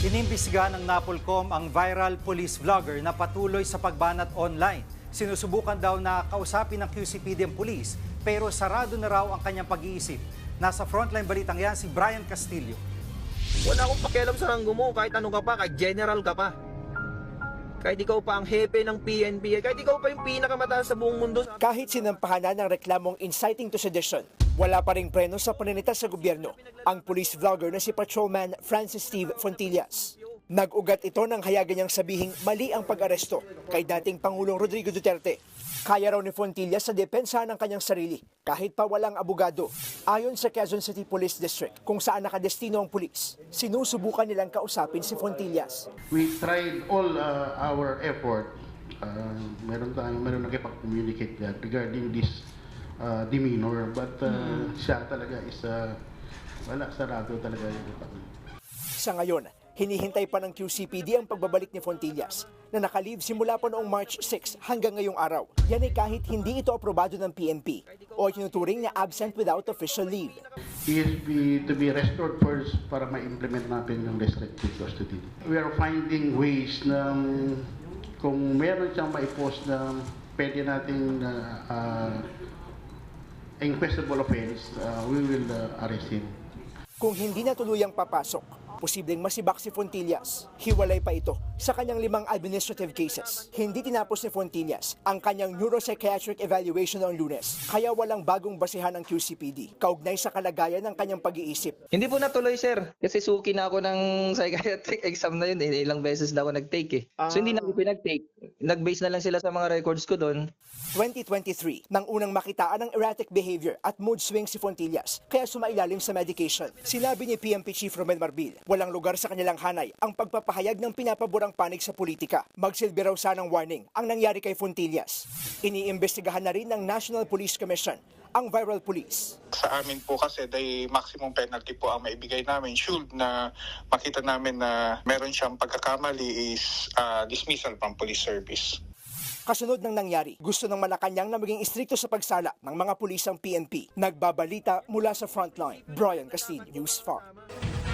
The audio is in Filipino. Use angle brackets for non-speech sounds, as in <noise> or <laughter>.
Inimbestigahan ng Napolcom ang viral police vlogger na patuloy sa pagbanat online. Sinusubukan daw na kausapin ng QCPD ang police pero sarado na raw ang kanyang pag-iisip. Nasa frontline balitang yan si Brian Castillo. Wala akong pakialam sa ranggo mo, kahit ano ka pa, kahit general ka pa. Kahit ikaw pa ang hepe ng PNP, kahit ikaw pa yung pinakamataas sa buong mundo. Kahit sinampahan na ng reklamong inciting to sedition, wala pa ring preno sa paninita sa gobyerno ang police vlogger na si Patrolman Francis Steve Fontillas. Nag-ugat ito ng hayagan niyang sabihing mali ang pag-aresto kay dating Pangulong Rodrigo Duterte. Kaya raw ni Fontillas sa depensa ng kanyang sarili kahit pa walang abogado. Ayon sa Quezon City Police District kung saan nakadestino ang pulis, sinusubukan nilang kausapin si Fontillas. We tried all uh, our effort. Uh, meron tayong meron nakipag-communicate regarding this uh, demeanor. But uh, siya talaga is uh, wala, sarado talaga yung utak. Sa ngayon, hinihintay pa ng QCPD ang pagbabalik ni Fontillas na nakalive simula pa noong March 6 hanggang ngayong araw. Yan ay kahit hindi ito aprobado ng PNP o tinuturing na absent without official leave. He is be, to be restored first para ma-implement natin yung restricted custody. We are finding ways na kung meron siyang ma-post na pwede nating uh, uh, inquestable offense, uh, we will uh, arrest him. Kung hindi na tuluyang papasok, posibleng masibak si Fontillas. Hiwalay pa ito sa kanyang limang administrative cases. Hindi tinapos ni Fontillas ang kanyang neuropsychiatric evaluation noong lunes, kaya walang bagong basihan ng QCPD kaugnay sa kalagayan ng kanyang pag-iisip. Hindi po natuloy, sir. Kasi suki na ako ng <laughs> psychiatric exam na yun. Eh. Ilang beses na ako nag-take eh. So hindi na ako pinag-take. Nag-base na lang sila sa mga records ko doon. 2023 nang unang makitaan ng erratic behavior at mood swing si Fontillas kaya sumailalim sa medication. Sinabi ni PMP Chief Romel Marbil, walang lugar sa kanilang hanay ang pagpapahayag ng pinapaborang panig sa politika. Magsilbi raw sanang warning ang nangyari kay Fontillas. Iniimbestigahan na rin ng National Police Commission ang viral police. sa amin po kasi the maximum penalty po ang maibigay namin should na makita namin na meron siyang pagkakamali is uh, dismissal from police service. Kasunod ng nangyari, gusto ng Malacanang na maging istrikto sa pagsala ng mga pulisang PNP. Nagbabalita mula sa frontline, Brian Castillo, News 5.